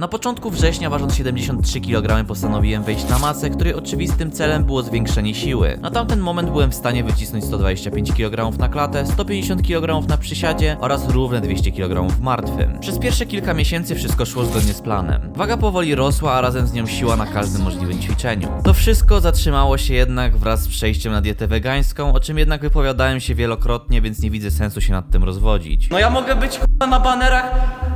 Na początku września, ważąc 73 kg, postanowiłem wejść na masę, której oczywistym celem było zwiększenie siły. Na tamten moment byłem w stanie wycisnąć 125 kg na klatę, 150 kg na przysiadzie oraz równe 200 kg w martwym. Przez pierwsze kilka miesięcy wszystko szło zgodnie z planem. Waga powoli rosła, a razem z nią siła na każdym możliwym ćwiczeniu. To wszystko zatrzymało się jednak wraz z przejściem na dietę wegańską, o czym jednak wypowiadałem się wielokrotnie, więc nie widzę sensu się nad tym rozwodzić. No ja mogę być na banerach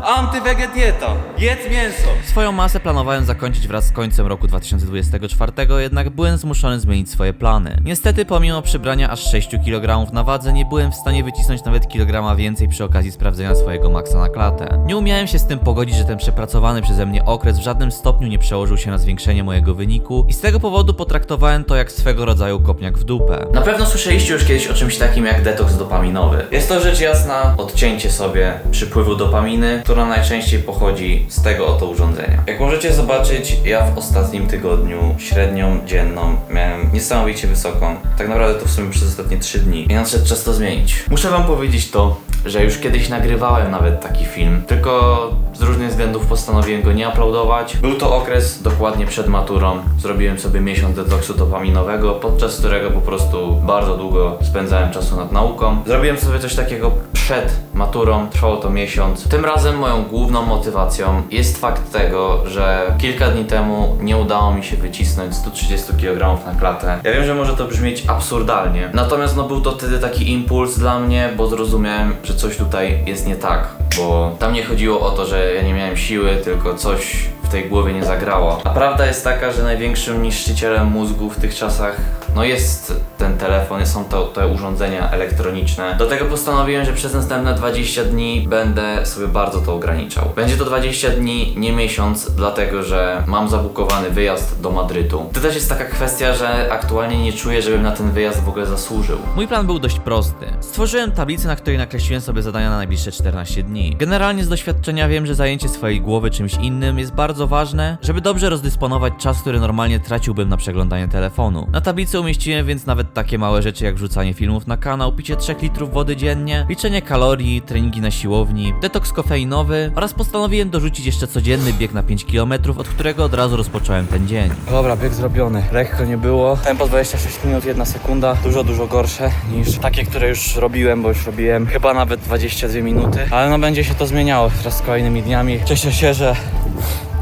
antywegedieta. Jedz mięso. Swoją masę planowałem zakończyć wraz z końcem roku 2024, jednak byłem zmuszony zmienić swoje plany. Niestety, pomimo przybrania aż 6 kg na wadze, nie byłem w stanie wycisnąć nawet kilograma więcej przy okazji sprawdzenia swojego maksa na klatę. Nie umiałem się z tym pogodzić, że ten przepracowany przeze mnie okres w żadnym stopniu nie przełożył się na zwiększenie mojego wyniku i z tego powodu potraktowałem to jak swego rodzaju kopniak w dupę. Na pewno słyszeliście już kiedyś o czymś takim jak detoks dopaminowy. Jest to rzecz jasna odcięcie sobie przypływu dopaminy, która najczęściej pochodzi z tego oto urządzenia. Jak możecie zobaczyć, ja w ostatnim tygodniu średnią dzienną miałem niesamowicie wysoką. Tak naprawdę to w sumie przez ostatnie 3 dni. I nadszedł czas to zmienić. Muszę wam powiedzieć to, że już kiedyś nagrywałem nawet taki film, tylko z różnych względów postanowiłem go nie uploadować. Był to okres dokładnie przed maturą. Zrobiłem sobie miesiąc detoksu dopaminowego, podczas którego po prostu bardzo długo spędzałem czasu nad nauką. Zrobiłem sobie coś takiego przed maturą, trwało to miesiąc. Tym razem moją główną motywacją jest fakt tego, że kilka dni temu nie udało mi się wycisnąć 130 kg na klatę. Ja wiem, że może to brzmieć absurdalnie, natomiast no był to wtedy taki impuls dla mnie, bo zrozumiałem, że coś tutaj jest nie tak, bo tam nie chodziło o to, że ja nie miałem siły, tylko coś tej głowie nie zagrało. A prawda jest taka, że największym niszczycielem mózgu w tych czasach no jest ten telefon, są to te urządzenia elektroniczne. Do tego postanowiłem, że przez następne 20 dni będę sobie bardzo to ograniczał. Będzie to 20 dni, nie miesiąc, dlatego że mam zabukowany wyjazd do Madrytu. To też jest taka kwestia, że aktualnie nie czuję, żebym na ten wyjazd w ogóle zasłużył. Mój plan był dość prosty. Stworzyłem tablicę, na której nakreśliłem sobie zadania na najbliższe 14 dni. Generalnie z doświadczenia wiem, że zajęcie swojej głowy czymś innym jest bardzo ważne, żeby dobrze rozdysponować czas, który normalnie traciłbym na przeglądanie telefonu. Na tablicy umieściłem więc nawet takie małe rzeczy jak wrzucanie filmów na kanał, picie 3 litrów wody dziennie, liczenie kalorii, treningi na siłowni, detoks kofeinowy oraz postanowiłem dorzucić jeszcze codzienny bieg na 5 km, od którego od razu rozpocząłem ten dzień. Dobra, bieg zrobiony. Lekko nie było. Tempo 26 minut, jedna sekunda. Dużo, dużo gorsze niż takie, które już robiłem, bo już robiłem chyba nawet 22 minuty. Ale no będzie się to zmieniało teraz z kolejnymi dniami. Cieszę się, że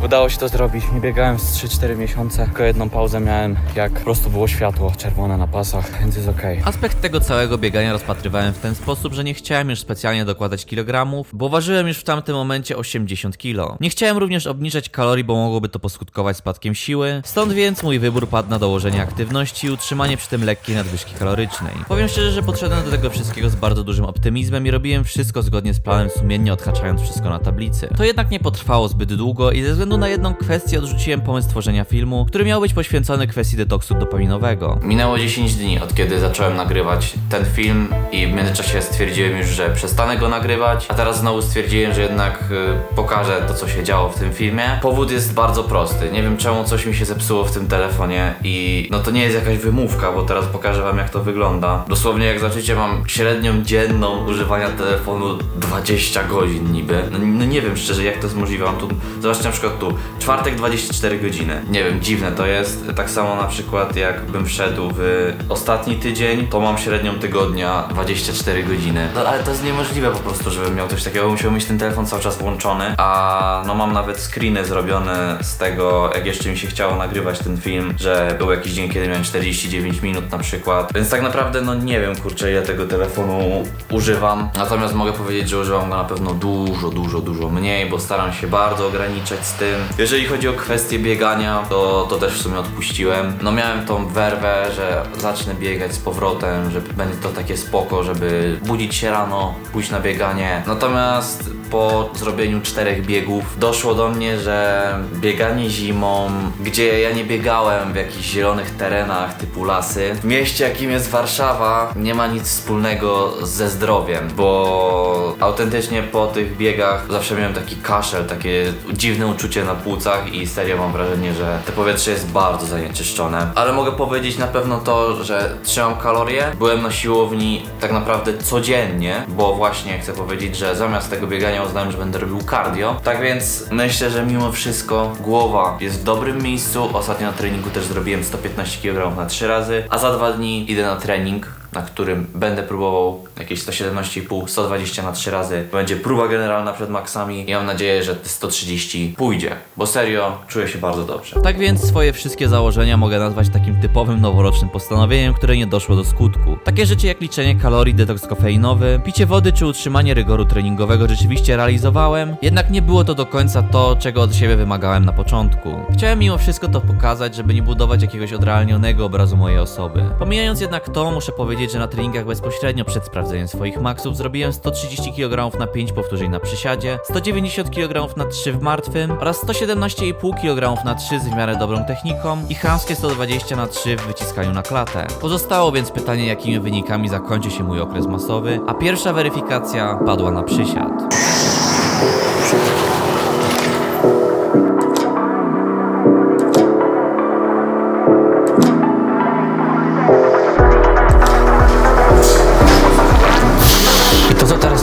udało się to zrobić. Nie biegałem z 3-4 miesiące. Tylko jedną pauzę miałem, jak po prostu było światło czerwone na pasach, więc jest okej. Aspekt tego całego biegania rozpatrywałem w ten sposób, że nie chciałem już specjalnie dokładać kilogramów, bo ważyłem już w tamtym momencie 80 kg. Nie chciałem również obniżać kalorii, bo mogłoby to poskutkować spadkiem siły, stąd więc mój wybór padł na dołożenie aktywności i utrzymanie przy tym lekkiej nadwyżki kalorycznej. Powiem szczerze, że podszedłem do tego wszystkiego z bardzo dużym optymizmem i robiłem wszystko zgodnie z planem, sumiennie odhaczając wszystko na tablicy. To jednak nie potrwało zbyt długo i ze względu na jedną kwestię odrzuciłem pomysł tworzenia filmu, który miał być poświęcony kwestii detoksu dopaminowego. Minęło 10 dni od kiedy zacząłem nagrywać ten film i w międzyczasie stwierdziłem już, że przestanę go nagrywać, a teraz znowu stwierdziłem, że jednak y, pokażę to, co się działo w tym filmie. Powód jest bardzo prosty. Nie wiem czemu coś mi się zepsuło w tym telefonie i no to nie jest jakaś wymówka, bo teraz pokażę wam jak to wygląda. Dosłownie jak zobaczycie mam średnią dzienną używania telefonu 20 godzin niby. No, no nie wiem szczerze jak to jest możliwe. Mam tu, zobaczcie na przykład czwartek 24 godziny. Nie wiem, dziwne to jest. Tak samo na przykład jakbym wszedł w ostatni tydzień, to mam średnią tygodnia 24 godziny. No ale to jest niemożliwe po prostu, żebym miał coś takiego. Musiał mieć ten telefon cały czas włączony, a no mam nawet screeny zrobione z tego, jak jeszcze mi się chciało nagrywać ten film, że był jakiś dzień, kiedy miałem 49 minut na przykład. Więc tak naprawdę no nie wiem kurczę ile tego telefonu używam. Natomiast mogę powiedzieć, że używam go na pewno dużo, dużo, dużo mniej, bo staram się bardzo ograniczać z tym. Jeżeli chodzi o kwestię biegania, to, to też w sumie odpuściłem. No miałem tą werwę, że zacznę biegać z powrotem, że będzie to takie spoko, żeby budzić się rano, pójść na bieganie. Natomiast po zrobieniu czterech biegów doszło do mnie, że bieganie zimą, gdzie ja nie biegałem w jakichś zielonych terenach typu lasy, w mieście jakim jest Warszawa, nie ma nic wspólnego ze zdrowiem, bo autentycznie po tych biegach zawsze miałem taki kaszel, takie dziwne uczucie na płucach i serio mam wrażenie, że to powietrze jest bardzo zanieczyszczone. Ale mogę powiedzieć na pewno to, że trzymam kalorie. Byłem na siłowni tak naprawdę codziennie, bo właśnie chcę powiedzieć, że zamiast tego biegania zadania uznałem, że będę robił cardio. Tak więc myślę, że mimo wszystko głowa jest w dobrym miejscu. Ostatnio na treningu też zrobiłem 115 kg na 3 razy, a za dwa dni idę na trening na którym będę próbował jakieś 117,5, 120 na 3 razy. Będzie próba generalna przed maksami i mam nadzieję, że te 130 pójdzie, bo serio czuję się bardzo dobrze. Tak więc swoje wszystkie założenia mogę nazwać takim typowym noworocznym postanowieniem, które nie doszło do skutku. Takie rzeczy jak liczenie kalorii, detoks kofeinowy, picie wody czy utrzymanie rygoru treningowego rzeczywiście realizowałem, jednak nie było to do końca to, czego od siebie wymagałem na początku. Chciałem mimo wszystko to pokazać, żeby nie budować jakiegoś odrealnionego obrazu mojej osoby. Pomijając jednak to, muszę powiedzieć, że na treningach bezpośrednio przed sprawdzeniem swoich maksów zrobiłem 130 kg na 5 powtórzeń na przysiadzie, 190 kg na 3 w martwym oraz 117,5 kg na 3 z w miarę dobrą techniką i chamskie 120 na 3 w wyciskaniu na klatę. Pozostało więc pytanie, jakimi wynikami zakończy się mój okres masowy, a pierwsza weryfikacja padła na przysiad.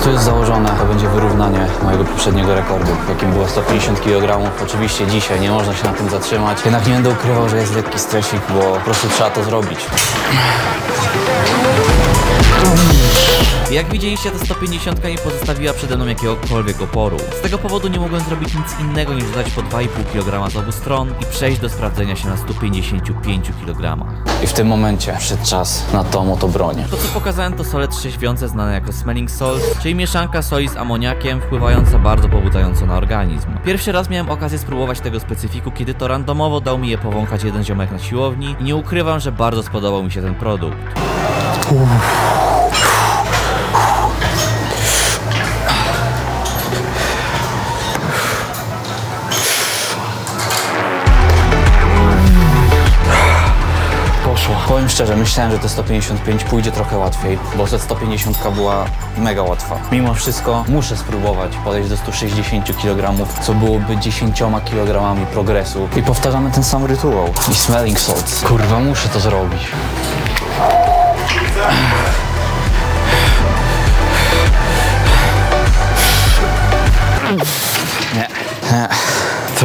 Tu jest założone, to będzie wyrównanie mojego poprzedniego rekordu, jakim było 150 kg. Oczywiście dzisiaj nie można się na tym zatrzymać. Jednak nie będę ukrywał, że jest lekki stresik, bo po prostu trzeba to zrobić. Jak widzieliście, ta 150 nie pozostawiła przede mną jakiegokolwiek oporu. Z tego powodu nie mogłem zrobić nic innego niż dodać po 2,5 kg z obu stron i przejść do sprawdzenia się na 155 kg. I w tym momencie przyszedł czas na tą oto broń. To co pokazałem to sole trzeźwiące znane jako smelling salts, czyli mieszanka soli z amoniakiem wpływająca bardzo pobudzająco na organizm. Pierwszy raz miałem okazję spróbować tego specyfiku, kiedy to randomowo dał mi je powąchać jeden ziomek na siłowni i nie ukrywam, że bardzo spodobał mi się ten produkt. Poszło. Powiem szczerze, myślałem, że te 155 pójdzie trochę łatwiej, bo te 150 była mega łatwa. Mimo wszystko muszę spróbować podejść do 160 kg, co byłoby 10 kg progresu. I powtarzamy ten sam rytuał. I smelling salts. Kurwa, muszę to zrobić. Nie. Nie.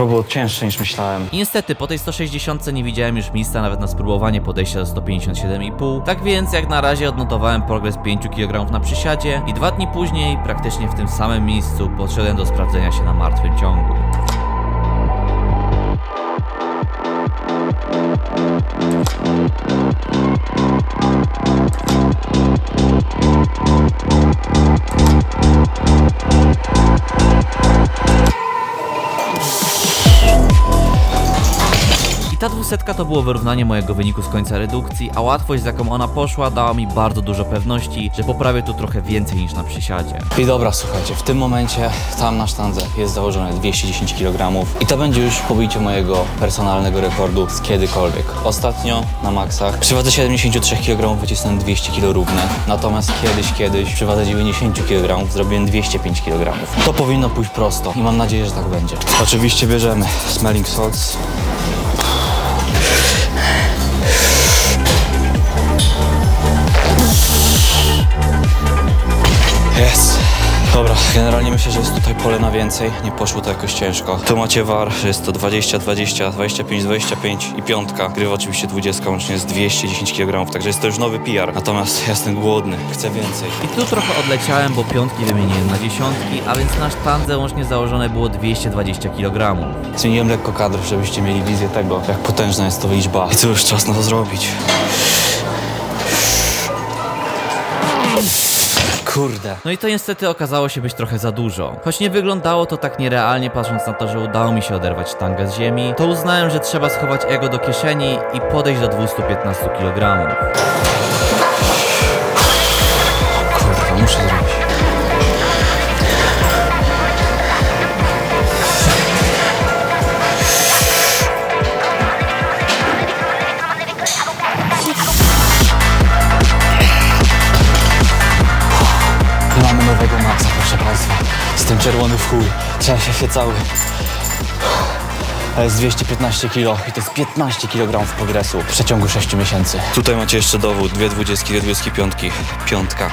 To było cięższe niż myślałem. Niestety po tej 160 nie widziałem już miejsca nawet na spróbowanie podejścia do 157,5, tak więc jak na razie odnotowałem progres 5 kg na przysiadzie i dwa dni później, praktycznie w tym samym miejscu, podszedłem do sprawdzenia się na martwym ciągu. Dwusetka to było wyrównanie mojego wyniku z końca redukcji, a łatwość z jaką ona poszła dała mi bardzo dużo pewności, że poprawię tu trochę więcej niż na przysiadzie. I dobra, słuchajcie, w tym momencie tam na sztandze jest założone 210 kg i to będzie już pobicie mojego personalnego rekordu z kiedykolwiek. Ostatnio na maksach przy wadze 73 kg wycisnąłem 200 kg równe, natomiast kiedyś, kiedyś przy wadze 90 kg zrobiłem 205 kg. To powinno pójść prosto i mam nadzieję, że tak będzie. Oczywiście bierzemy smelling salts. Jest. Dobra, generalnie myślę, że jest tutaj pole na więcej. Nie poszło to jakoś ciężko. Tu macie war, że jest to 20, 20, 25, 25 i piątka. Grywa oczywiście 20, łącznie jest 210 kg, także jest to już nowy PR. Natomiast ja jestem głodny, chcę więcej. I tu trochę odleciałem, bo piątki wymieniłem na dziesiątki, a więc na sztandze łącznie założone było 220 kg. Zmieniłem lekko kadr, żebyście mieli wizję tego, jak potężna jest to liczba. I to już czas na to zrobić. Kurde. No i to niestety okazało się być trochę za dużo. Choć nie wyglądało to tak nierealnie, patrząc na to, że udało mi się oderwać sztangę z ziemi, to uznałem, że trzeba schować ego do kieszeni i podejść do 215 kg. Kurwa, muszę zrobić. Jestem czerwony w chuj. Trzęsie się cały. A jest 215 kg i to jest 15 kg progresu w przeciągu 6 miesięcy. Tutaj macie jeszcze dowód. Dwie dwudziestki, dwie dwudziestki piątki. Piątka.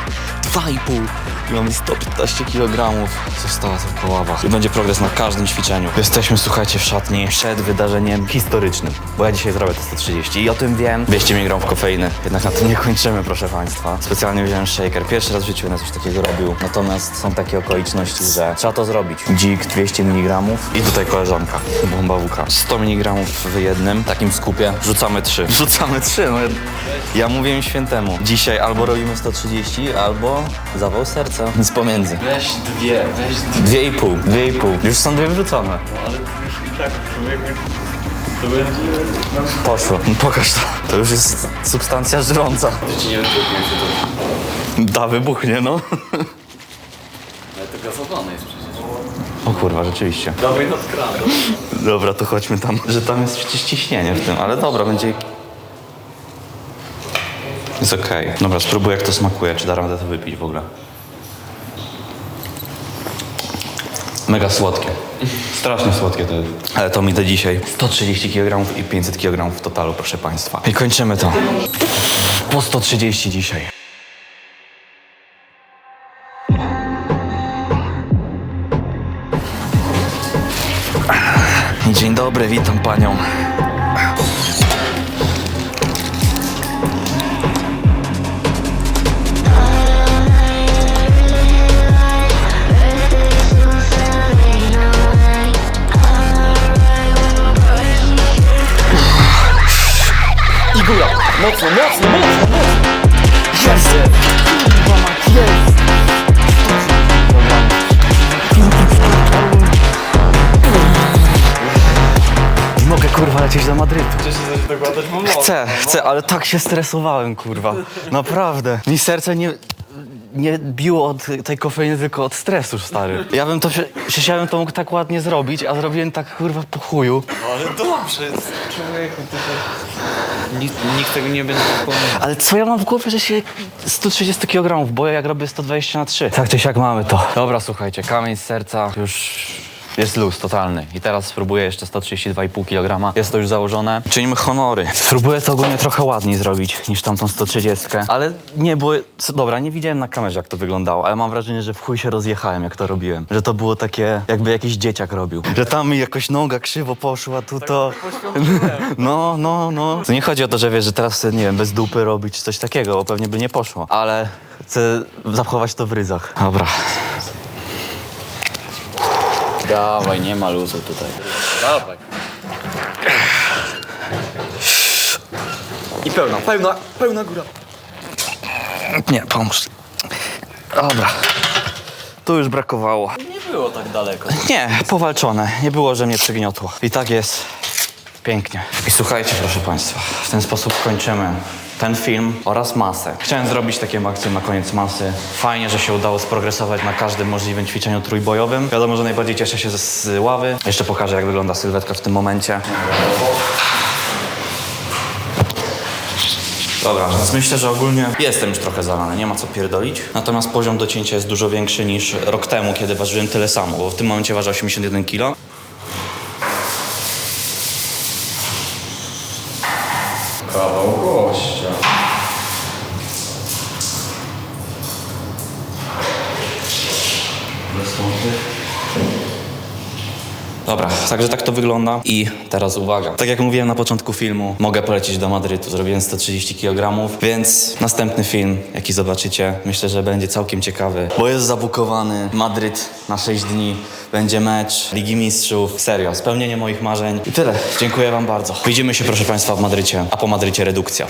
2,5 I mamy 115 kg. Została tylko ława. I będzie progres na każdym ćwiczeniu. Jesteśmy, słuchajcie, w szatni przed wydarzeniem historycznym. Bo ja dzisiaj zrobię te 130 i o tym wiem. 200 mg kofeiny. Jednak na tym nie kończymy, proszę Państwa. Specjalnie wziąłem shaker. Pierwszy raz w życiu będę coś takiego robił. Natomiast są takie okoliczności, że trzeba to zrobić. Dzik 200 mg i tutaj koleżanka. Bomba WK. 100 mg w jednym takim skupie. Rzucamy 3. Rzucamy 3. No, ja mówię im świętemu. Dzisiaj albo robimy 130, albo zawał serca. Nic pomiędzy. Weź dwie, weź dwie. Dwie i pół, dwie i pół. Już są dwie wyrzucone. Ale już i tak człowieku. To będzie... Poszło. Pokaż to. To już jest substancja żrąca. To ci nie wybuchnie się to. Da, wybuchnie, no. Ale to gazowane jest przecież. O kurwa, rzeczywiście. Dawaj nad kranem. Dobra, to chodźmy tam, że tam jest przecież ciśnienie w tym, ale dobra, będzie... Jest okej. Dobra, spróbuję jak to smakuje, czy da radę to wypić w ogóle. Mega słodkie. Strasznie słodkie to jest. Ale to mi da dzisiaj 130 kg i 500 kg w totalu, proszę Państwa. I kończymy to. Po 130 dzisiaj. Dzień dobry, witam Panią. Mocno, mocno, mocno, mocno. Jest! Kurwa mać, jest! Nie mogę kurwa lecieć do Madrytu. Chcesz się coś dokładać, bo mogę. Chcę, chcę, ale tak się stresowałem, kurwa. Naprawdę. Mi serce nie, nie biło od tej kofeiny, tylko od stresu, stary. Ja bym to, przecież ja bym to mógł tak ładnie zrobić, a zrobiłem tak, kurwa, po chuju. Ale dobrze, człowieku, ty to... Nikt, nikt tego nie będzie wspomniał. Ale co ja mam w głowie, że się 130 kg boję, jak robię 120 na 3. Tak czy siak mamy to. Dobra, słuchajcie, kamień z serca już jest luz totalny. I teraz spróbuję jeszcze 132,5 kg. Jest to już założone. Czynimy honory. Spróbuję to ogólnie trochę ładniej zrobić niż tamtą 130. Ale nie było... Dobra, nie widziałem na kamerze, jak to wyglądało, ale mam wrażenie, że w chuj się rozjechałem, jak to robiłem. Że to było takie, jakby jakiś dzieciak robił. Że tam mi jakoś noga krzywo poszła, tu to... No, no, no. To nie chodzi o to, że wiesz, że teraz nie wiem, bez dupy robić czy coś takiego, bo pewnie by nie poszło. Ale chcę zachować to w ryzach. Dobra. Dawaj, nie ma luzu tutaj. Dawaj. I pełna, pełna, pełna góra. Nie, pomóż. Dobra. Tu już brakowało. Nie było tak daleko. Nie, powalczone. Nie było, że mnie przygniotło. I tak jest pięknie. I słuchajcie, proszę Państwa, w ten sposób kończymy ten film oraz masę. Chciałem zrobić takie akcje na koniec masy. Fajnie, że się udało sprogresować na każdym możliwym ćwiczeniu trójbojowym. Wiadomo, że najbardziej cieszę się z, ławy. Jeszcze pokażę, jak wygląda sylwetka w tym momencie. Dobra, więc myślę, że ogólnie jestem już trochę zalany, nie ma co pierdolić. Natomiast poziom docięcia jest dużo większy niż rok temu, kiedy ważyłem tyle samo, bo w tym momencie waży 81 kg. Dobra, także tak to wygląda i teraz uwaga. Tak jak mówiłem na początku filmu, mogę polecieć do Madrytu. Zrobiłem 130 kg, więc następny film, jaki zobaczycie, myślę, że będzie całkiem ciekawy, bo jest zabukowany Madryt na 6 dni. Będzie mecz Ligi Mistrzów. Serio, spełnienie moich marzeń. I tyle. Dziękuję Wam bardzo. Widzimy się, proszę Państwa, w Madrycie, a po Madrycie redukcja.